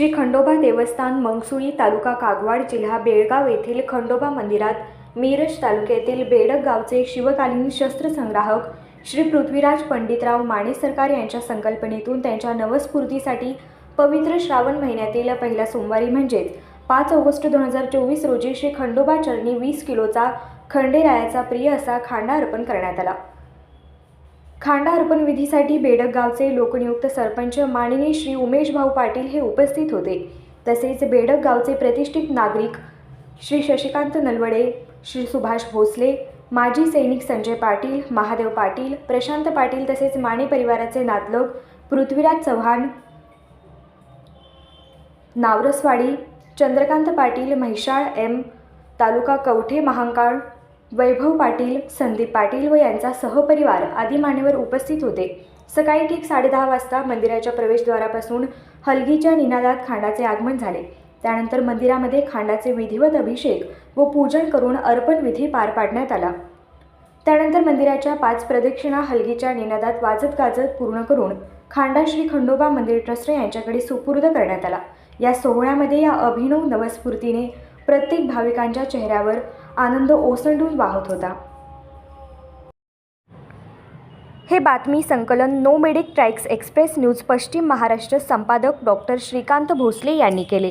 श्री खंडोबा देवस्थान मंगसुळी तालुका कागवाड जिल्हा बेळगाव येथील खंडोबा मंदिरात मिरज तालुक्यातील बेडक गावचे शिवकालीन शस्त्रसंग्राहक श्री पृथ्वीराज पंडितराव माने सरकार यांच्या संकल्पनेतून त्यांच्या नवस्फूर्तीसाठी पवित्र श्रावण महिन्यातील पहिल्या सोमवारी म्हणजेच पाच ऑगस्ट दोन हजार चोवीस रोजी श्री खंडोबा चरणी वीस किलोचा खंडेरायाचा प्रिय असा खांडा अर्पण करण्यात आला. खांडा अर्पण विधीसाठी बेडक गावचे लोकनियुक्त सरपंच माननीय श्री उमेश भाऊ पाटील हे उपस्थित होते. तसेच बेडक गावचे प्रतिष्ठित नागरिक श्री शशिकांत नलवडे श्री सुभाष भोसले माजी सैनिक संजय पाटील महादेव पाटील प्रशांत पाटील तसेच माने परिवाराचे नातलग पृथ्वीराज चव्हाण नावरसवाडी चंद्रकांत पाटील म्हैशाळ एम तालुका कवठे महांकाळ वैभव पाटील संदीप पाटील व यांचा सहपरिवार आदी मान्यवर उपस्थित होते. सकाळी ठीक साडेदहा वाजता मंदिराच्या प्रवेशद्वारापासून हलगीच्या निनादात खांडाचे आगमन झाले. त्यानंतर मंदिरामध्ये खांडाचे विधिवत अभिषेक व पूजन करून अर्पण विधी पार पाडण्यात आला. त्यानंतर मंदिराच्या पाच प्रदक्षिणा हलगीच्या निनादात वाजत गाजत पूर्ण करून खांडा श्री खंडोबा मंदिर ट्रस्ट यांच्याकडे सुपूर्द करण्यात आला. या सोहळ्यामध्ये या अभिनव नवस्फूर्तीने प्रत्येक भाविकांच्या चेहऱ्यावर आनंद ओसंडून वाहत होता. हे बातमी संकलन No Medic Tracks Express News पश्चिम महाराष्ट्र संपादक डॉक्टर श्रीकांत भोसले यांनी केले.